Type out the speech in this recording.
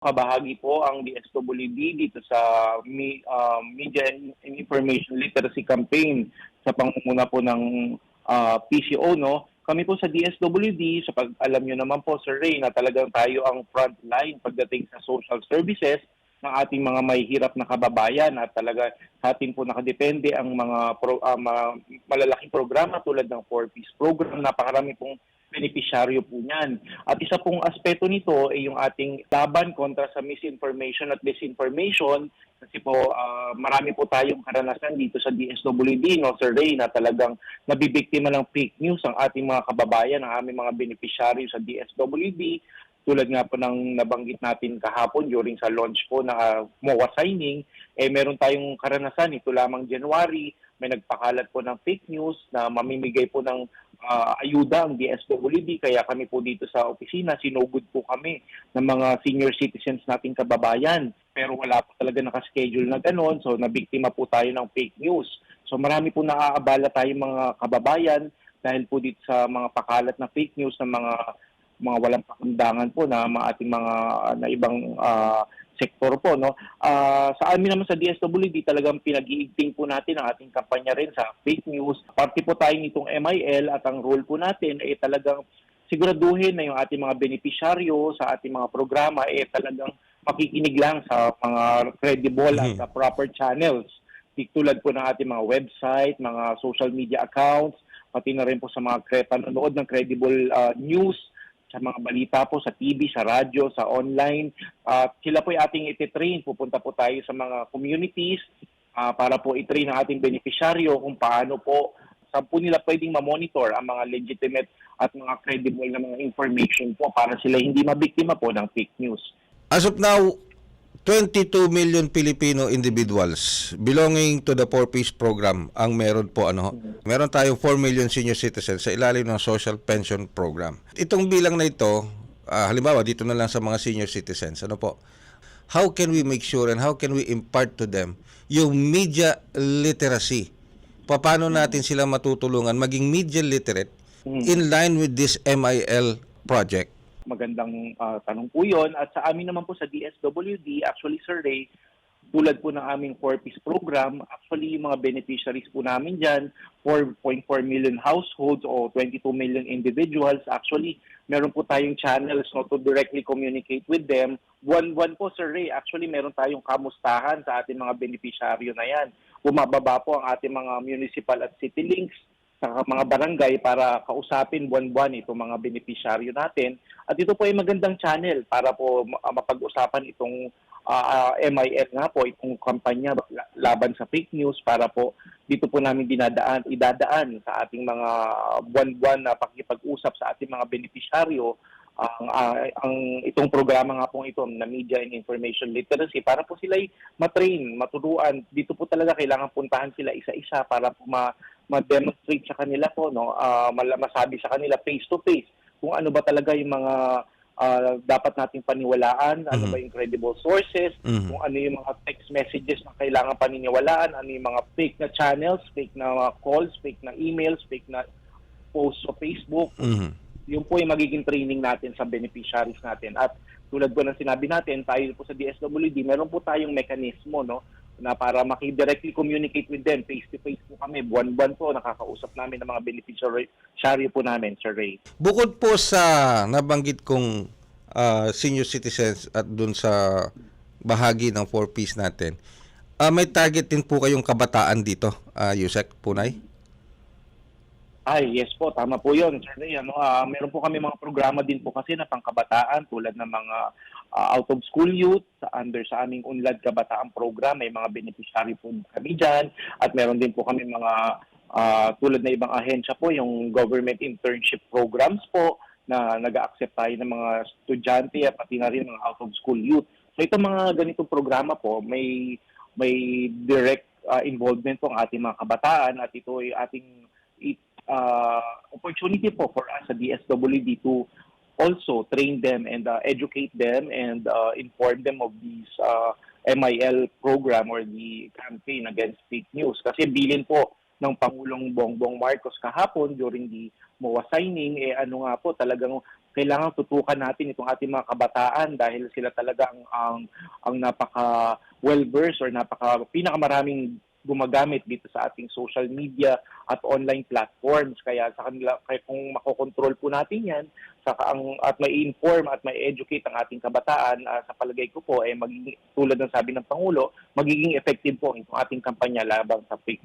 Kabahagi po ang DSWD dito sa ah, Media and Information Literacy Campaign sa pangunguna po ng ah, PCO. No? Kami po sa DSWD, sa pag alam nyo naman po, Sir Ray, na talagang tayo ang front line pagdating sa social services ng ating mga may hirap na kababayan at talaga sa atin po nakadepende ang mga, pro, ah, mga malalaking programa tulad ng 4-piece program. Napakarami pong benepisyaryo po niyan. At isa pong aspeto nito ay yung ating laban kontra sa misinformation at disinformation kasi po ah, marami po tayong karanasan dito sa DSWD, no, Sir Ray, na talagang nabibiktima ng fake news ang ating mga kababayan, ang aming mga benepisyaryo sa DSWD tulad nga po ng nabanggit natin kahapon during sa launch po ng ah, MOA signing, eh meron tayong karanasan. Ito lamang January, may nagpakalat po ng fake news na mamimigay po ng ah, ayuda ang DSWD kaya kami po dito sa opisina sinugod po kami ng mga senior citizens nating kababayan. Pero wala po talaga nakaschedule na gano'n so nabiktima po tayo ng fake news. So marami po naaabala tayong mga kababayan dahil po dito sa mga pakalat na fake news ng mga mga walang pakundangan po na mga ating mga na ibang ah, sektor po no? Ah, sa amin naman sa DSWD talagang pinag-iigting po natin ang ating kampanya rin sa fake news. Parte po tayo nitong MIL at ang role po natin ay talagang siguraduhin na yung ating mga benepisyaryo sa ating mga programa ay talagang makikinig lang sa mga credible at sa proper channels. Tulad po ng ating mga website, mga social media accounts, pati na rin po sa mga panonood ng credible ah, news, sa mga balita po sa TV, sa radyo, sa online. At sila po ay ating ititrain. Pupunta po tayo sa mga communities ah, para po itrain ang ating benepisyaryo kung paano po saan po nila pwedeng ma-monitor ang mga legitimate at mga credible na mga information po para sila hindi mabiktima po ng fake news. As of now, 22 million Filipino individuals belonging to the Four Peace Program ang meron po ano. Meron tayong 4 million senior citizens sa ilalim ng Social Pension Program. Itong bilang na ito, ah, halimbawa dito na lang sa mga senior citizens, ano po? How can we make sure and how can we impart to them yung media literacy? Paano natin sila matutulungan maging media literate in line with this MIL project? Magandang ah, tanong po yun. At sa amin naman po sa DSWD, actually Sir Ray, tulad po ng aming 4-piece program, actually yung mga beneficiaries po namin dyan, 4.4 million households o 22 million individuals, actually meron po tayong channels no, to directly communicate with them. Buwan-buwan po Sir Ray, actually meron tayong kamustahan sa ating mga beneficiaryo na yan. Bumababa po ang ating mga municipal at city links sa mga barangay para kausapin buwan-buwan itong mga beneficiaryo natin. At ito po ay magandang channel para po ma- mapag-usapan itong ah, MIL nga po, itong kampanya la- laban sa fake news para po dito po namin dinadaan, idadaan sa ating mga buwan-buwan na pakikipag-usap sa ating mga beneficiaryo ang ah, ang itong programa nga po ito na Media and Information Literacy para po sila matrain, maturuan. Dito po talaga kailangan puntahan sila isa-isa para po ma ma-demonstrate sa kanila po no mala- masabi sa kanila face to face kung ano ba talaga yung mga ah, dapat nating paniwalaan, ano Mhm. ba yung credible sources, Mhm. kung ano yung mga text messages na kailangan paniniwalaan, ano yung mga fake na channels, fake na calls, fake na emails, fake na posts sa Facebook, Mhm. yun po yung magiging training natin sa beneficiaries natin. At tulad po ng sinabi natin, tayo po sa DSWD, meron po tayong mekanismo no, na para maki-directly communicate with them. Face-to-face po kami. Buwan-buwan po nakakausap namin ng mga beneficiary po namin, Sir Ray. Bukod po sa nabanggit kong ah, senior citizens at dun sa bahagi ng 4Ps natin, ah, may target din po kayong kabataan dito, uh, Yusek Punay? Ay, yes po, tama po yun, Sir. Ano, ah, meron po kami mga programa din po kasi na pangkabataan tulad ng mga ah, out-of-school youth sa under sa aming Unlad Kabataan Program. May mga beneficiary po kami dyan. At meron din po kami mga ah, tulad na ibang ahensya po, yung government internship programs po na nag-accept tayo ng mga estudyante at pati na rin mga out-of-school youth. So itong mga ganitong programa po, may may direct ah, involvement po ang ating mga kabataan at ito ay ating uh, opportunity po for us sa DSWD to also train them and uh, educate them and uh, inform them of this uh, MIL program or the campaign against fake news. Kasi bilin po ng Pangulong Bongbong Marcos kahapon during the MOA signing, eh ano nga po, talagang kailangan tutukan natin itong ating mga kabataan dahil sila talaga ang ang, ang napaka well versed or napaka pinakamaraming gumagamit dito sa ating social media at online platforms. Kaya sa kanila kaya kung makokontrol po natin yan saka ang at may inform at may educate ang ating kabataan ah, sa palagay ko po eh magiging tulad ng sabi ng pangulo magiging effective po itong ating kampanya labang sa fake